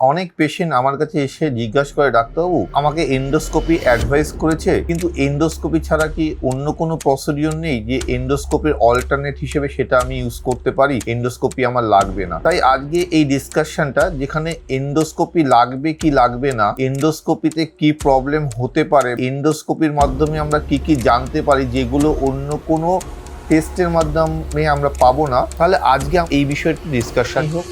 অনেক পেশেন্ট আমার কাছে এসে জিজ্ঞাসা করে, ডাক্তারবাবু, আমাকে এন্ডোস্কোপি অ্যাডভাইস করেছে, কিন্তু এন্ডোস্কোপি ছাড়া কি অন্য কোনো প্রসিডিওর নেই যে এন্ডোস্কোপির অল্টারনেট হিসেবে সেটা আমি ইউজ করতে পারি? এন্ডোস্কোপি আমার লাগবে না। তাই আজকে এই ডিসকাশনটা যেখানে এন্ডোস্কোপি লাগবে কি লাগবে না এন্ডোস্কোপিতে কি প্রবলেম হতে পারে এন্ডোস্কোপির মাধ্যমে আমরা কি কি জানতে পারি, যেগুলো অন্য কোনো টেস্টের মাধ্যমে আমরা পাবো না, তাহলে আজকে এই বিষয়টি ডিসকাশন হোক।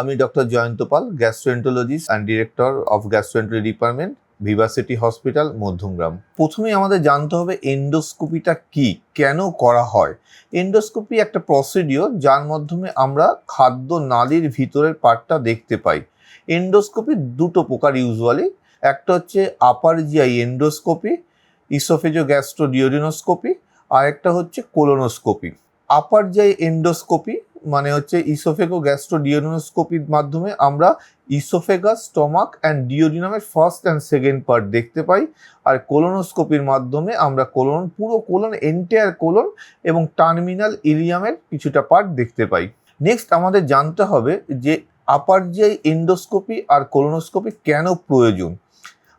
আমি doctor Jayanta Pal gastroenterologist and director of gastroenterology department Vivacity hospital Madhyamgram. প্রথমেই আমাদের জানতে হবে এন্ডোস্কোপিটা কি, কেন করা হয়? এন্ডোস্কোপি একটা প্রসিডিওর যার মাধ্যমে আমরা খাদ্য নালীর ভিতরের পার্টটা দেখতে পাই। এন্ডোস্কোপি দুটো প্রকার ইউজুয়ালি একটা হচ্ছে আপার জিআই এন্ডোস্কোপি ইসোফেজো গ্যাস্ট্রোডিওডিনোস্কোপি আর একটা হচ্ছে কোলোনোস্কোপি আপার জিআই এন্ডোস্কোপি মানে হচ্ছে ইসোফেগো গ্যাস্ট্রো গ্যাস্ট্রোডিওডিনোস্কোপির মাধ্যমে আমরা ইসোফেগাস স্টমাক অ্যান্ড ডিওডিনামের ফার্স্ট অ্যান্ড সেকেন্ড পার্ট দেখতে পাই। আর কোলোনোস্কোপির মাধ্যমে আমরা কোলন পুরো কোলন এন্টায়ার কোলন এবং টার্মিনাল ইলিয়ামের কিছুটা পার্ট দেখতে পাই। নেক্সট আমাদের জানতে হবে যে আপার জিআই এন্ডোস্কোপি আর কোলোনোস্কোপি কেন প্রয়োজন?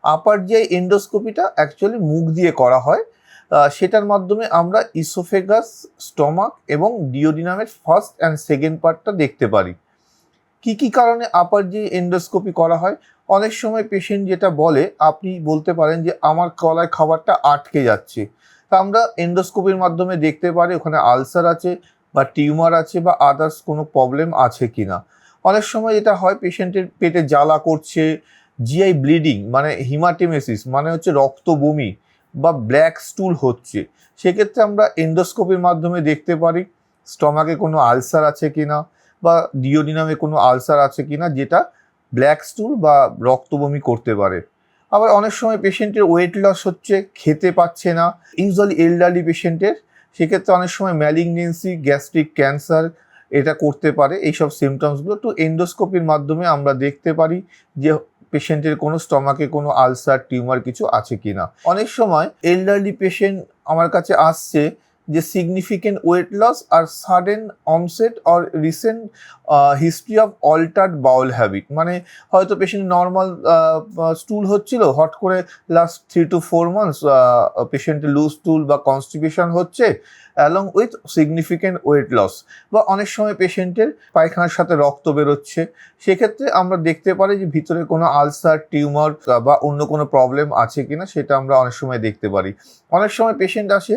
আপার জিআই এন্ডোস্কোপিটা অ্যাকচুয়ালি মুখ দিয়ে করা হয়। সেটার মাধ্যমে আমরা ইসোফেগাস স্টমাক এবং ডিওডিনামের ফার্স্ট অ্যান্ড সেকেন্ড পার্টটা দেখতে পারি। কি কি কারণে আপার যে এন্ডোস্কোপি করা হয়? অনেক সময় পেশেন্ট যেটা বলে, আপনি বলতে পারেন যে, আমার কলায় খাবারটা আটকে যাচ্ছে। তা আমরা এন্ডোস্কোপির মাধ্যমে দেখতে পারি, ওখানে আলসার আছে বা টিউমার আছে বা আদার্স কোনো প্রবলেম আছে কি না অনেক সময় যেটা হয় পেশেন্টের পেটে জ্বালা করছে জিআই ব্লিডিং মানে হিমাটেমেসিস মানে হচ্ছে রক্ত বমি বা ব্ল্যাক স্টুল হচ্ছে। সেক্ষেত্রে আমরা এন্ডোস্কোপির মাধ্যমে দেখতে পারি স্টমাকে কোনো আলসার আছে কি না বা ডিওডিনামে কোনো আলসার আছে কি না যেটা ব্ল্যাক স্টুল বা রক্তবমি করতে পারে। আবার অনেক সময় পেশেন্টের ওয়েট লস হচ্ছে, খেতে পাচ্ছে না। ইউজুয়ালি এলডারলি পেশেন্টের সেক্ষেত্রে অনেক সময় ম্যালিগনেন্সি গ্যাস্ট্রিক ক্যান্সার এটা করতে পারে, এইসব সিমটমসগুলো তো এন্ডোস্কোপির মাধ্যমে আমরা দেখতে পারি যে পেশেন্টের কোনো স্টমাকে কোনো আলসার, টিউমার কিছু আছে কিনা? অনেক সময় এল্ডারলি পেশেন্ট আমার কাছে আসছে যে significant weight loss R sudden onset or recent history of altered bowel habit মানে হয়তো পেশেন্ট নর্মাল স্টুল হচ্ছিল, হট করে last three two four months পেশেন্টের লুজ স্টুল বা কনস্টিপেশন হচ্ছে along with significant weight loss বা অনেক সময় পেশেন্টের পায়খানার সাথে রক্ত বেরোচ্ছে। সেক্ষেত্রে আমরা দেখতে পারি যে ভিতরে কোনো আলসার টিউমার বা অন্য কোনো প্রবলেম আছে কিনা, সেটা আমরা অনেক সময় দেখতে পারি। অনেক সময় পেশেন্ট আসে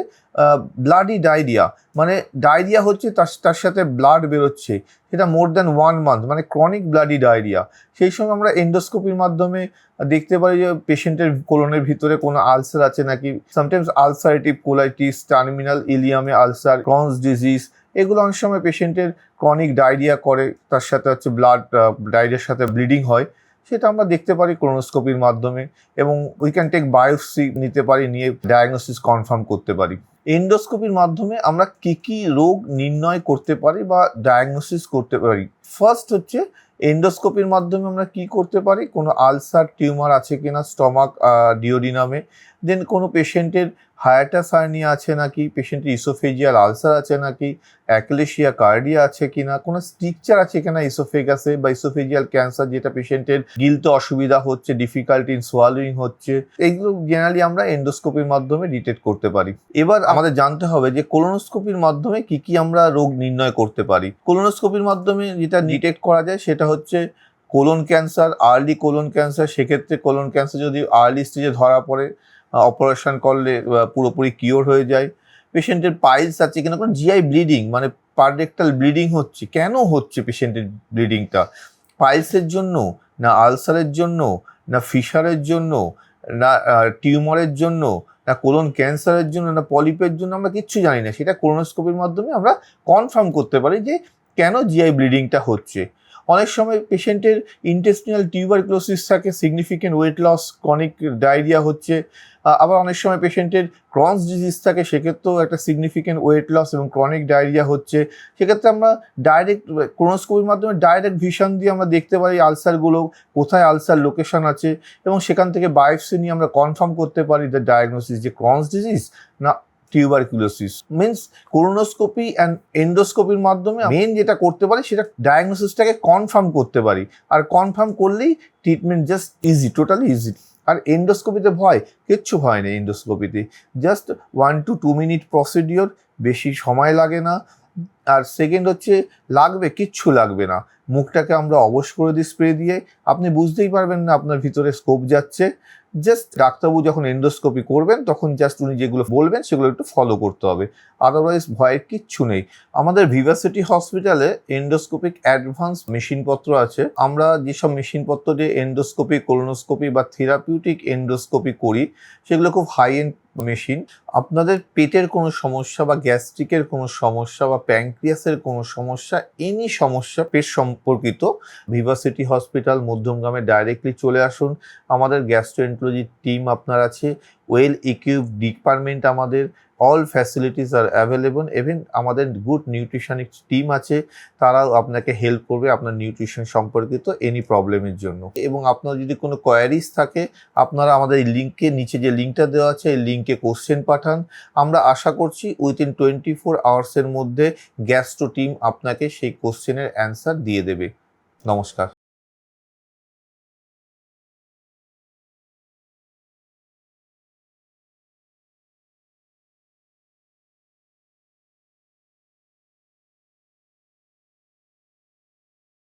ব্লাডি ডায়রিয়া মানে ডায়রিয়া হচ্ছে তার তার সাথে ব্লাড বেরোচ্ছে। সেটা মোর দ্যান ওয়ান মান্থ মানে ক্রনিক ব্লাডি ডায়রিয়া সেই সময় আমরা এন্ডোস্কোপির মাধ্যমে দেখতে পারি যে পেশেন্টের কোলনের ভিতরে কোনো আলসার আছে নাকি। সামটাইমস আলসারেটিভ কোলাইটিস টার্মিনাল ইলিয়ামে আলসার ক্রনস ডিজিজ এগুলো অনেক সময় পেশেন্টের ক্রনিক ডায়রিয়া করে। তার সাথে হচ্ছে ব্লাড ডায়রিয়ার সাথে ব্লিডিং হয়। সেটা আমরা দেখতে পারি ক্রোনোস্কোপির মাধ্যমে এবং উই ক্যান টেক বায়োপসি নিতে পারি, নিয়ে ডায়াগনোসিস কনফার্ম করতে পারি। এন্ডোস্কোপির মাধ্যমে আমরা কি কি রোগ নির্ণয় করতে পারি বা ডায়াগনোসিস করতে পারি? ফার্স্ট হচ্ছে এন্ডোস্কোপির মাধ্যমে আমরা কি করতে পারি? কোনো আলসার টিউমার আছে কিনা? স্টমাক ডিওডিনামে দেন কোনো পেশেন্টের হায়াটাস হার্নিয়া আছে নাকি? পেশেন্টের ইসোফেজিয়াল আলসার আছে নাকি? অ্যাকলেশিয়া কার্ডিয়া আছে কিনা? কোনো স্ট্রিকচার আছে কিনা ইসোফেগাসে বা ইসোফেজিয়াল ক্যান্সার যেটা পেশেন্টের গিলতে অসুবিধা হচ্ছে ডিফিকাল্টি ইন সোয়ালুইং হচ্ছে? এইগুলো জেনারেলি আমরা এন্ডোস্কোপির মাধ্যমে ডিটেক্ট করতে পারি। এবার আমাদের জানতে হবে যে কোলোনোস্কোপির মাধ্যমে কি কি আমরা রোগ নির্ণয় করতে পারি। কোলোনোস্কোপির মাধ্যমে যেটা ডিটেক্ট করা যায় সেটা হচ্ছে colon cancer early colon cancer সেক্ষেত্রে কোলন ক্যান্সার যদি আর্লি স্টেজে ধরা পড়ে অপারেশন করলে পুরোপুরি কিওর হয়ে যায়। পেশেন্টের পাইলস আছে কিনা, কারণ জিআই ব্লিডিং মানে পারডেক্টাল ব্লিডিং হচ্ছে। কেন হচ্ছে পেশেন্টের ব্লিডিংটা পাইলসের জন্য, না আলসারের জন্য, না ফিশারের জন্য, না টিউমারের জন্য, না কোলন ক্যান্সারের জন্য, না পলিপের জন্য, আমরা কিচ্ছু জানি না। সেটা কোলোনোস্কোপির মাধ্যমে আমরা কনফার্ম করতে পারি যে কেন জিআই ব্লিডিংটা হচ্ছে। অনেক সময় পেশেন্টের ইন্টেস্টিনাল টিউবারক্লোসিস থাকে significant weight loss chronic diarrhoea হচ্ছে। আবার অনেক সময় পেশেন্টের ক্রনস ডিজিজ থাকে, সেক্ষেত্রেও একটা সিগনিফিকেন্ট ওয়েট লস এবং ক্রনিক ডায়রিয়া হচ্ছে। সেক্ষেত্রে আমরা ডাইরেক্ট ক্রোনোস্কোপির মাধ্যমে ডাইরেক্ট ভিশন দিয়ে আমরা দেখতে পারি আলসারগুলো কোথায় আলসার লোকেশন আছে এবং সেখান থেকে বায়োপসি নিয়ে আমরা কনফার্ম করতে পারি দ্য ডায়াগনোসিস যে ক্রনস ডিজিজ না টিউবারকুলোসিস মিনস কোরোনোস্কোপি অ্যান্ড এন্ডোস্কোপির মাধ্যমে মেন যেটা করতে পারি সেটা ডায়াগনোসিসটাকে কনফার্ম করতে পারি। আর কনফার্ম করলেই treatment just easy totally easy আর এন্ডোস্কোপিতে ভয়, কিচ্ছু ভয় নেই এন্ডোস্কোপিতে just one two two minute procedure বেশি সময় লাগে না। আর সেকেন্ড হচ্ছে লাগবে, কিচ্ছু লাগবে না। মুখটাকে আমরা অবশ করে দিই স্প্রে দিয়ে। আপনি বুঝতেই পারবেন না আপনার ভিতরে স্কোপ যাচ্ছে। জাস্ট ডাক্তারবাবু যখন এন্ডোস্কোপি করবেন, তখন জাস্ট উনি যেগুলো বলবেন, সেগুলো একটু ফলো করতে হবে। আদারওয়াইজ ভয়ের কিচ্ছু নেই। আমাদের ভিভাসিটি হসপিটালে এন্ডোস্কোপিক অ্যাডভান্স মেশিনপত্র আছে। আমরা যেসব মেশিনপত্র দিয়ে এন্ডোস্কোপি কোলোনোস্কোপি বা থেরাপিউটিক এন্ডোস্কোপি করি, সেগুলো খুব হাই এন্ড মেশিন, আপনাদের পেটের কোনো সমস্যা বা গ্যাস্ট্রিকের কোনো সমস্যা বা প্যাংক্রিয়াসের কোনো সমস্যা, এনি সমস্যা পেট সম্পর্কিত ভিভাসিটি হসপিটাল, মধ্যমগ্রামে ডাইরেক্টলি চলে আসুন। আমাদের গ্যাস্ট্রোএন্টোলজি টিম আপনার আছে ওয়েল ইকুইপ ডিপার্টমেন্ট আমাদের all facilities are available even আমাদের গুড নিউট্রিশনিক টিম আছে, তারাও আপনাকে হেল্প করবে আপনার নিউট্রিশন সম্পর্কিত এনি প্রবলেমের জন্য। এবং আপনার যদি কোনো কোয়ারিজ থাকে, আপনারা আমাদের এই লিঙ্কে নিচে যে লিঙ্কটা দেওয়া আছে, এই লিঙ্কে কোশ্চেন পাঠান। আমরা আশা করছি উইথিন টোয়েন্টি ফোর আওয়ার্সের মধ্যে গ্যাস্ট্রো টিম আপনাকে সেই কোশ্চেনের অ্যান্সার দিয়ে দেবে। নমস্কার।